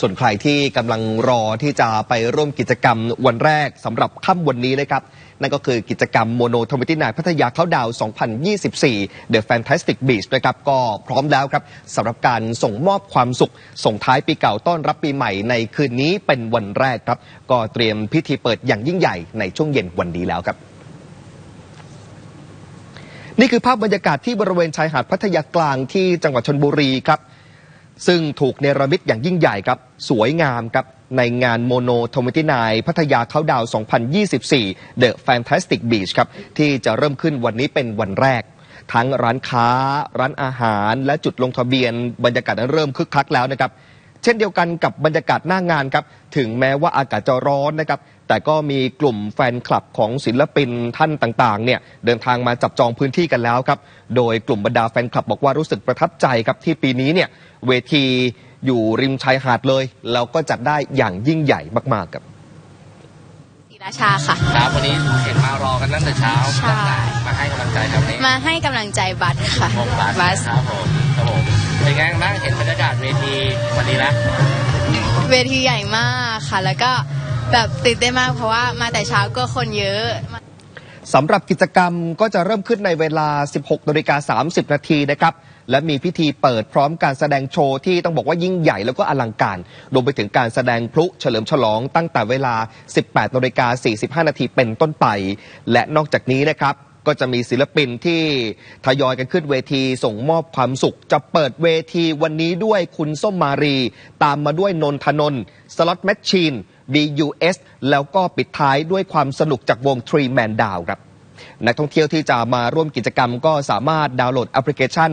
ส่วนใครที่กำลังรอที่จะไปร่วมกิจกรรมวันแรกสำหรับค่ำวันนี้นะครับ นั่นก็คือกิจกรรมโมโนทวิตี้นพัทยาเข้าดาว 2024 The Fantastic Beach นะครับก็พร้อมแล้วครับสำหรับการส่งมอบความสุข ส่งท้ายปีเก่าต้อนรับปีใหม่ในคืนนี้เป็นวันแรกครับ ก็เตรียมพิธีเปิดอย่างยิ่งใหญ่ในช่วงเย็นวันนี้แล้วครับนี่คือภาพบรรยากาศที่บริเวณชายหาดพัทยากลางที่จังหวัดชนบุรีครับ ซึ่งถูกเนรมิตอย่างยิ่งใหญ่ครับ สวยงามครับ ในงานโมโนโทมิตินายพัทยาเขาดาว 2024 The Fantastic Beach ครับ ที่จะเริ่มขึ้นวันนี้เป็นวันแรก ทั้งร้านค้า ร้านอาหาร และจุดลงทะเบียน บรรยากาศนั้นเริ่มคึกคักแล้วนะครับ เช่นเดียวกันกับบรรยากาศหน้างานครับ ถึงแม้ว่าอากาศจะร้อนนะครับ แต่ก็มีกลุ่มแฟนคลับของศิลปินท่านต่างๆเนี่ยเดินทางมาจับจองพื้นที่กันแล้วครับ โดยกลุ่มบรรดาแฟนคลับบอกว่ารู้สึกประทับใจครับที่ปีนี้เนี่ยเวทีอยู่ริมชายหาดเลยแล้วก็จัดได้อย่างยิ่งใหญ่มากๆครับศรีราชาค่ะ ครับวันนี้เห็นมารอกันตั้งแต่เช้าใช่ มาให้กำลังใจครับนี่มาให้กำลังใจบัสค่ะวงบัสบัสครับผมครับผมเป็นไงบ้างเห็นบรรยากาศเวทีวันนี้แล้วเวทีใหญ่มากค่ะ แล้วก็ แบบตื่นเต้นมากเพราะว่ามาแต่เช้าก็คนเยอะสำหรับกิจกรรมก็จะเริ่มขึ้นในเวลา 16นาฬิกา30 นาทีนะครับ และมีพิธีเปิดพร้อมการแสดงโชว์ที่ต้องบอกว่ายิ่งใหญ่แล้วก็อลังการ รวมไปถึงการแสดงพลุเฉลิมฉลองตั้งแต่เวลา 18นาฬิกา45 นาทีเป็นต้นไป และนอกจากนี้นะครับก็จะมีศิลปินที่ทยอยกันขึ้นเวทีส่งมอบความสุข จะเปิดเวทีวันนี้ด้วยคุณส้มมารี ตามมาด้วยนนทนน สล็อตแมชชีน BUS แล้วก็ปิดท้ายด้วยความสนุกจากวง Tree Man Down ครับนักท่องเที่ยวที่จะมาร่วมกิจกรรมก็สามารถดาวน์โหลดแอปพลิเคชัน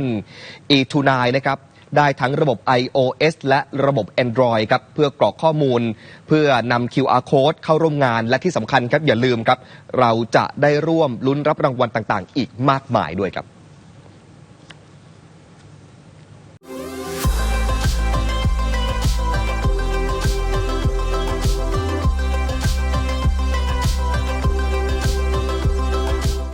e29 นะครับได้ทั้งระบบ iOS และระบบ Android ครับเพื่อกรอกข้อมูล เพื่อนำ QR code เข้าร่วมงาน และที่สำคัญครับอย่าลืมครับ เราจะได้ร่วมลุ้นรับรางวัลต่างๆ อีกมากมายด้วยครับ